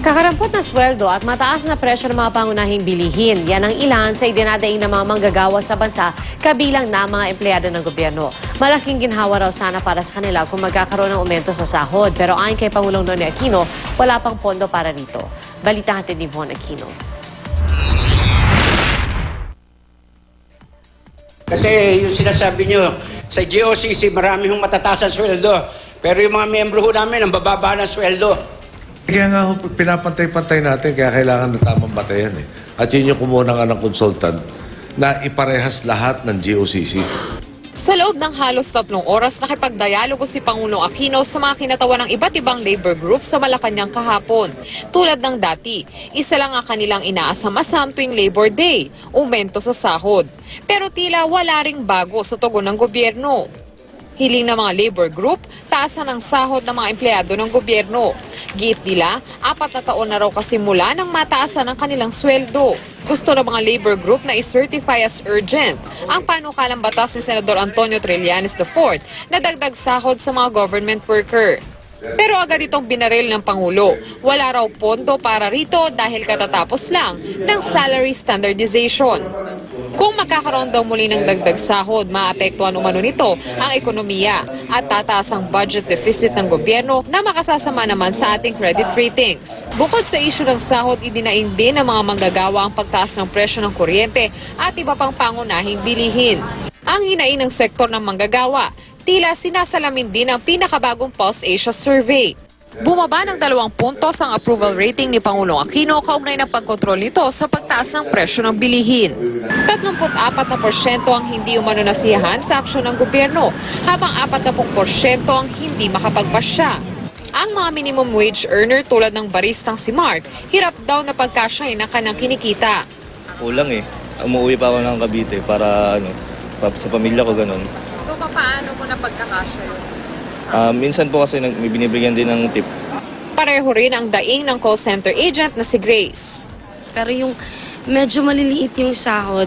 Kakarampot na sweldo at mataas na presyo ng mga pangunahing bilihin. Yan ang ilan sa idinadaing ng mga manggagawa sa bansa kabilang na mga empleyado ng gobyerno. Malaking ginhawa raw sana para sa kanila kung magkakaroon ng aumento sa sahod. Pero ayon kay Pangulong Noni Aquino, wala pang pondo para rito. Balita natin ni Von Aquino. Kasi yung sinasabi nyo, sa GOCC marami hong matataas sweldo. Pero yung mga membro ho namin, ang bababa ng sweldo. Kaya nga pinapantay-pantay natin, kaya kailangan na tamang batayan eh. At yun yung kumuha nga ng consultant na iparehas lahat ng GOCC. Sa loob ng halos tatlong oras, nakipagdialogo si Pangulong Aquino sa mga kinatawan ng iba't ibang labor group sa Malacanang kahapon. Tulad ng dati, isa lang ang kanilang inaasam-asam tuwing Labor Day, umento sa sahod. Pero tila wala ring bago sa tugon ng gobyerno. Hiling ng mga labor group, taasan ng sahod ng mga empleyado ng gobyerno. Giit nila, apat na taon na raw kasimula ng mataasan ang kanilang sweldo. Gusto ng mga labor group na i-certify as urgent ang panukalang batas ni Senador Antonio Trillanes IV na dagdag sahod sa mga government worker. Pero agad itong binaril ng Pangulo. Wala raw pondo para rito dahil katatapos lang ng salary standardization. Kung magkakaroon daw muli ng dagdag sahod, maapektuhan umano nito ang ekonomiya at tataas ang budget deficit ng gobyerno na makasasama naman sa ating credit ratings. Bukod sa issue ng sahod, idinaing din ng mga manggagawa ang pagtaas ng presyo ng kuryente at iba pang pangunahing bilihin. Ang hinain ng sektor ng manggagawa, tila sinasalamin din ang pinakabagong Pulse Asia Survey. Bumaba ng dalawang puntos ang approval rating ni Pangulong Aquino kaugnay ng pagkontrol nito sa pagtaas ng presyo ng bilihin. 34 na porsyento ang hindi umano nasiyahan sa aksyon ng gobyerno, habang 40 ang hindi makapagpasya. Ang mga minimum wage earner tulad ng baristang si Mark, hirap daw na pagkasyahin ang kanyang kinikita. Kulang eh. Umuwi pa ako ng Cavite para ano, pa- sa pamilya ko ganun. So paano mo na pagkakasya yun? Ah, minsan po kasi nag, may binibigyan din ng tip. Pareho rin ang daing ng call center agent na si Grace. Pero yung medyo maliliit yung sahod,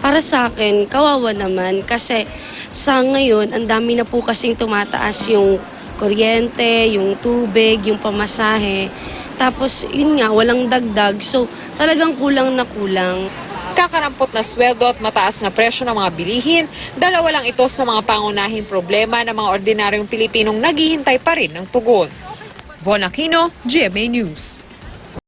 para sa akin, kawawa naman. Kasi sa ngayon, ang dami na po kasing tumataas yung kuryente, yung tubig, yung pamasahe. Tapos, yun nga, walang dagdag. So, talagang kulang na kulang. Kakarampot na sweldo at mataas na presyo ng mga bilihin, dalawa lang ito sa mga pangunahing problema ng mga ordinaryong Pilipinong naghihintay pa rin ng tugon. Von Aquino, GMA News.